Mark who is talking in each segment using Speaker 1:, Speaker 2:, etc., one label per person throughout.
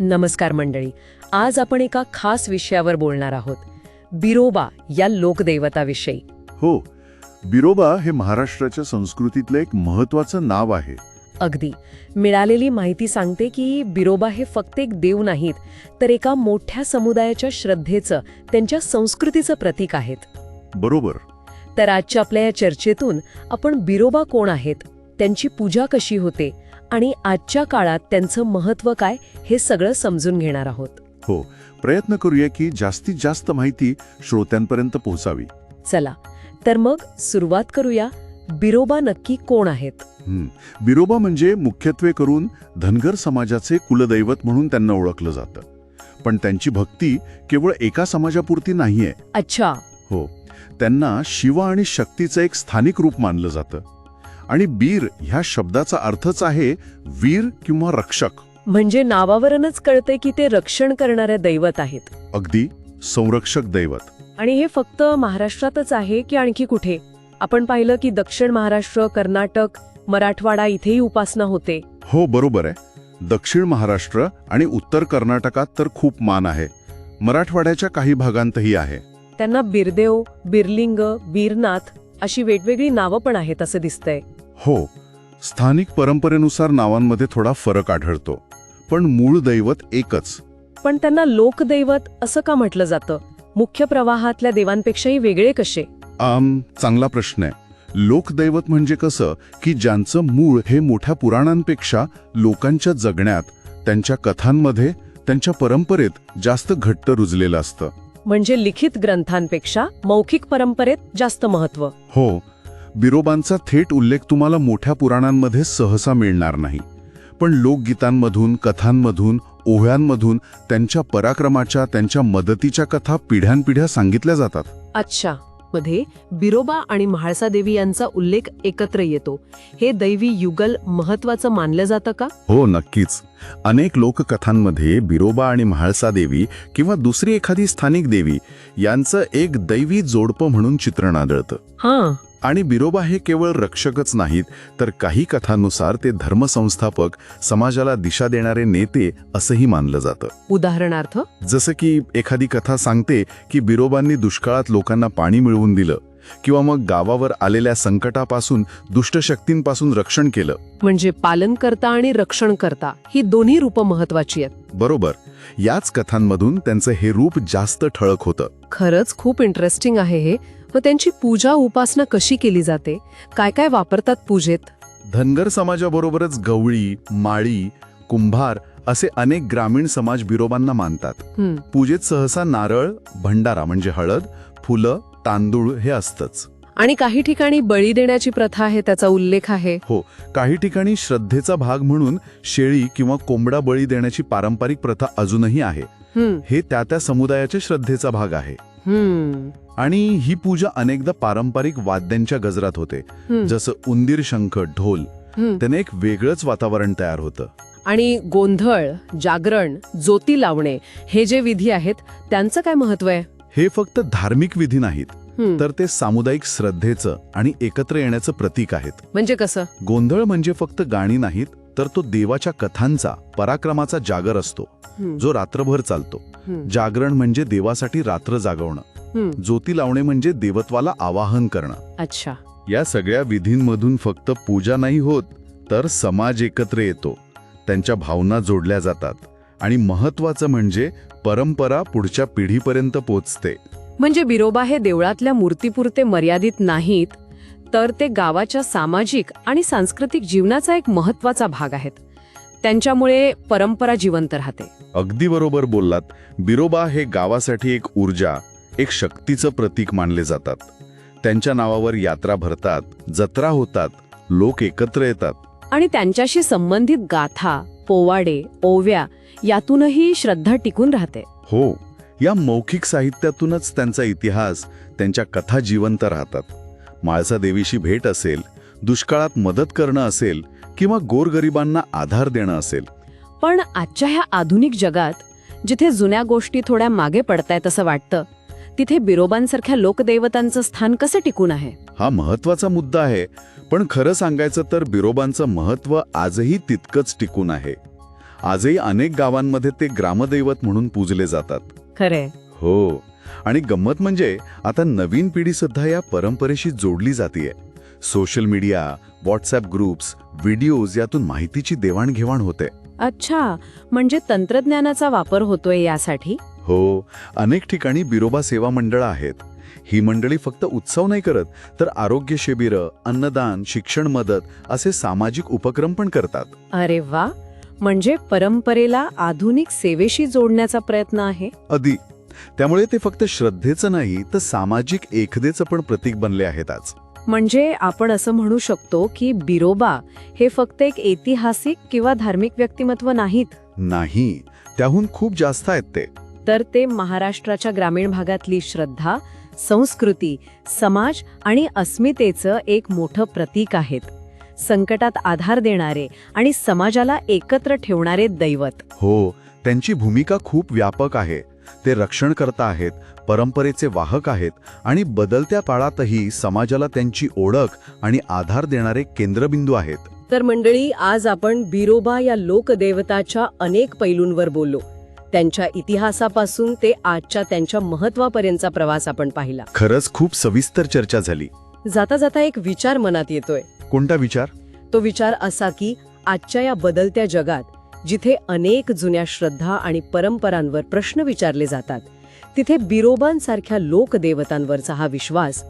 Speaker 1: नमस्कार मंडळी आज आपण एका खास विषयावर बोलणार आहोत. बिरोबा या लोकदैवताविषयी.
Speaker 2: हो बिरोबा हे महाराष्ट्राच्या संस्कृतीतलं एक महत्वाचं नाव आहे.
Speaker 1: अगदी. मिळालेली माहिती सांगते की बिरोबा हे फक्त एक देव नाहीत तर एका मोठ्या समुदायाच्या श्रद्धेचं त्यांच्या संस्कृतीचं प्रतीक आहेत.
Speaker 2: बरोबर.
Speaker 1: तर आजच्या आपल्या या चर्चेतून आपण बिरोबा कोण आहेत त्यांची पूजा कशी होते आणि आजच्या काळात त्यांचं महत्त्व काय हे सगळं समजून घेणार आहोत.
Speaker 2: हो प्रयत्न करूया की जास्तीत जास्त माहिती श्रोत्यांपर्यंत पोहोचावी.
Speaker 1: चला तर मग सुरुवात करूया. बिरोबा नक्की कोण आहेत.
Speaker 2: बिरोबा म्हणजे मुख्यत्वे करून धनगर समाजाचे कुलदैवत म्हणून त्यांना ओळखलं जातं. पण त्यांची भक्ती केवळ एका समाजापुरती नाहीये.
Speaker 1: अच्छा.
Speaker 2: हो त्यांना शिव आणि शक्तीचं एक स्थानिक रूप मानलं जातं. आणि बीर ह्या शब्दाचा अर्थच आहे वीर किंवा रक्षक.
Speaker 1: म्हणजे नावावरूनच कळते की ते रक्षण करणाऱ्या दैवत आहेत.
Speaker 2: अगदी संरक्षक दैवत.
Speaker 1: आणि हे फक्त महाराष्ट्रातच आहे की आणखी कुठे? आपण पाहिलं की दक्षिण महाराष्ट्र कर्नाटक मराठवाडा इथेही उपासना होते.
Speaker 2: हो बरोबर आहे. दक्षिण महाराष्ट्र आणि उत्तर कर्नाटकात तर खूप मान आहे. मराठवाड्याच्या काही भागांतही आहे.
Speaker 1: त्यांना बिरदेव बिरलिंग बीरनाथ अशी वेगवेगळी नावं पण आहेत असं दिसतंय.
Speaker 2: हो स्थानिक परंपरेनुसार नावांमध्ये थोडा फरक आढळतो पण मूळ दैवत एकच.
Speaker 1: पण त्यांना लोकदैवत असं का म्हटलं जातं? मुख्य प्रवाहातल्या देवांपेक्षाही वेगळे कसे?
Speaker 2: आम चांगला प्रश्न आहे. लोकदैवत म्हणजे कसं? की ज्यांचं मूळ हे मोठ्या पुराणांपेक्षा लोकांच्या जगण्यात त्यांच्या कथांमध्ये त्यांच्या परंपरेत जास्त घट्ट रुजलेलं असतं.
Speaker 1: म्हणजे लिखित ग्रंथांपेक्षा मौखिक परंपरेत जास्त महत्त्व
Speaker 2: हो बिरोबांचा थेट उल्लेख तुम्हाला मोठ्या पुराणांमध्ये सहसा मिळणार नाही. पण लोकगीतांमधून कथांमधून ओव्यांमधून त्यांच्या पराक्रमाच्या त्यांच्या मदतीच्या कथा पिढ्यानपिढ्या सांगितल्या जातात.
Speaker 1: अच्छा. मध्ये बिरोबा आणि म्हाळसा देवी यांचा उल्लेख एकत्र येतो. हे दैवी युगल महत्वाचं मानलं जातं का?
Speaker 2: हो नक्कीच. अनेक लोककथांमध्ये बिरोबा आणि म्हाळसा देवी किंवा दुसरी एखादी स्थानिक देवी यांचं एक दैवी जोडपं म्हणून चित्रण आढळतं.
Speaker 1: हां.
Speaker 2: आणि बिरोबा हे केवळ रक्षकच नाहीत तर काही कथांनुसार ते धर्मसंस्थापक समाजाला दिशा देणारे नेते असंही मानलं जातं.
Speaker 1: उदाहरणार्थ?
Speaker 2: जसं की एखादी कथा सांगते की बिरोबांनी दुष्काळात लोकांना पाणी मिळवून दिलं किंवा मग गावावर आलेल्या संकटापासून दुष्ट शक्तींपासून रक्षण केलं.
Speaker 1: म्हणजे पालनकर्ता आणि रक्षणकर्ता ही दोन्ही रूपं महत्वाची आहेत.
Speaker 2: बरोबर. याच कथांमधून त्यांचं हे रूप जास्त ठळक होतं.
Speaker 1: खरंच खूप इंटरेस्टिंग आहे हे. मग त्यांची पूजा उपासना कशी केली जाते? काय काय वापरतात पूजेत?
Speaker 2: धनगर समाजाबरोबरच गवळी माळी कुंभार असे अनेक ग्रामीण समाज बिरोबांना मानतात. पूजेत सहसा नारळ भंडारा म्हणजे हळद फुलं तांदूळ हे असतंच.
Speaker 1: आणि काही ठिकाणी बळी देण्याची प्रथा आहे त्याचा उल्लेख आहे.
Speaker 2: हो काही ठिकाणी श्रद्धेचा भाग म्हणून शेळी किंवा कोंबडा बळी देण्याची पारंपरिक प्रथा अजूनही आहे.
Speaker 1: हं,
Speaker 2: त्या त्या समुदायाच्या श्रद्धेचा भाग आहे. आणि ही पूजा अनेकदा पारंपरिक वाद्यांच्या गजरात होते. जसं उंदीर शंख ढोल. त्याने एक वेगळंच वातावरण तयार होतं.
Speaker 1: आणि गोंधळ जागरण ज्योती लावणे हे जे विधी आहेत त्यांचं काय महत्त्व आहे?
Speaker 2: हे फक्त धार्मिक विधी नाहीत तर ते सामुदायिक श्रद्धेचं आणि एकत्र येण्याचं प्रतीक आहेत.
Speaker 1: म्हणजे कसं?
Speaker 2: गोंधळ म्हणजे फक्त गाणी नाहीत तर तो देवाच्या कथांचा पराक्रमाचा जागर असतो. जो रात्रभर चालतो. जागरण म्हणजे देवासाठी रात्र जागवणं. ज्योती लावणे म्हणजे देवत्वाला आवाहन करणं.
Speaker 1: अच्छा.
Speaker 2: या सगळ्या विधींमधून फक्त पूजा नाही होत तर समाज एकत्र येतो. त्यांच्या भावना जोडल्या जातात. आणि महत्वाचं म्हणजे परंपरा पुढच्या पिढीपर्यंत पोचते.
Speaker 1: म्हणजे बिरोबा हे देवळातल्या मूर्तीपुरते मर्यादित नाहीत तर ते गावाच्या सामाजिक आणि सांस्कृतिक जीवनाचा एक महत्त्वाचा भाग आहेत. त्यांच्यामुळे परंपरा जिवंत राहते.
Speaker 2: अगदी बरोबर बोललात. बिरोबा हे गावासाठी एक ऊर्जा एक शक्तीचं प्रतीक मानले जातात. त्यांच्या नावावर यात्रा भरतात जत्रा होतात लोक एकत्र येतात.
Speaker 1: आणि त्यांच्याशी संबंधित गाथा पोवाडे ओव्या यातूनही श्रद्धा टिकून राहते.
Speaker 2: हो या मौखिक साहित्यातूनच त्यांचा इतिहास त्यांच्या कथा जिवंत राहतात. माळसा देवीशी भेट असेल दुष्काळात मदत करणं असेल किंवा गोरगरिबांना आधार देणं असेल.
Speaker 1: पण आजच्या ह्या आधुनिक जगात जिथे जुन्या गोष्टी थोड्या मागे पडतायत असं वाटतं तिथे बिरोबांसारख्या लोकदैवतांचं स्थान कसं टिकून आहे?
Speaker 2: हा महत्त्वाचा मुद्दा आहे पण खरं सांगायचं तर बिरोबांचं महत्त्व आजही तितकंच टिकून आहे. आजही अनेक गावांमध्ये ते ग्रामदैवत म्हणून पूजले जातात.
Speaker 1: खरे
Speaker 2: हो. आणि गंमत म्हणजे आता नवीन पिढी सुद्धा या परंपरेशी जोडली जातीये. Social media WhatsApp groups videos यातून माहितीची देवाणघेवाण होते.
Speaker 1: अच्छा म्हणजे तंत्रज्ञानाचा वापर होतोय यासाठी?
Speaker 2: हो अनेक ठिकाणी बिरोबा सेवा मंडळं आहेत. ही मंडळी फक्त उत्सव नाही करत तर आरोग्य शिबिरं अन्नदान शिक्षण मदत असे सामाजिक उपक्रम पण करतात.
Speaker 1: अरे वा! म्हणजे परंपरेला आधुनिक सेवेशी जोडण्याचा प्रयत्न आहे?
Speaker 2: अदी त्यामुळे ते फक्त श्रद्धेचं नाही तर सामाजिक एकतेचं पण प्रतीक बनले आहेत आज.
Speaker 1: म्हणजे आपण असं म्हणू शकतो की बिरोबा हे फक्त एक ऐतिहासिक किंवा धार्मिक व्यक्तिमत्व नाहीत.
Speaker 2: नाही त्याहून खूप जास्त आहेत ते.
Speaker 1: तर ते महाराष्ट्राच्या ग्रामीण भागातली श्रद्धा संस्कृती समाज आणि अस्मितेचं एक मोठं प्रतीक आहेत. संकटात आधार देणारे आणि समाजाला एकत्र ठेवणारे दैवत.
Speaker 2: हो त्यांची भूमिका खूप व्यापक आहे. ते रक्षणकर्ता आहेत परंपरेचे वाहक आहेत आणि बदलत्या काळातही समाजाला त्यांची ओळख आणि आधार देणारे केंद्रबिंदू आहेत.
Speaker 1: तर मंडळी आज आपण बिरोबा या लोकदेवताच्या अनेक पैलूंवर बोललो. त्यांच्या इतिहासापासून ते आजच्या त्यांच्या महत्वापर्यंतचा प्रवास आपण पाहिला.
Speaker 2: खरंच खूप सविस्तर चर्चा झाली.
Speaker 1: जाता जाता एक विचार मनात येतोय.
Speaker 2: कोणता विचार?
Speaker 1: तो विचार असा की आजच्या या बदलत्या जगात जिथे अनेक जुन्या श्रद्धा आणि परंपरांवर प्रश्न विचारले जातात. तिथे बिरोबांसारख्या लोकदेवतांवरचा हा विश्वास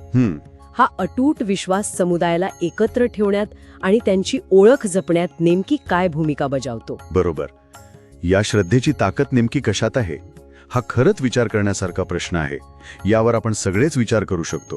Speaker 1: हा अटूट विश्वास समुदायाला एकत्र ठेवण्यात आणि त्यांची ओळख जपण्यात नेमकी काय भूमिका बजावतो?
Speaker 2: बरोबर. या श्रद्धेची ताकद नेमकी कशात आहे? हा खरंच विचार करण्यासारखा प्रश्न आहे. यावर आपण सगळेच विचार करू शकतो.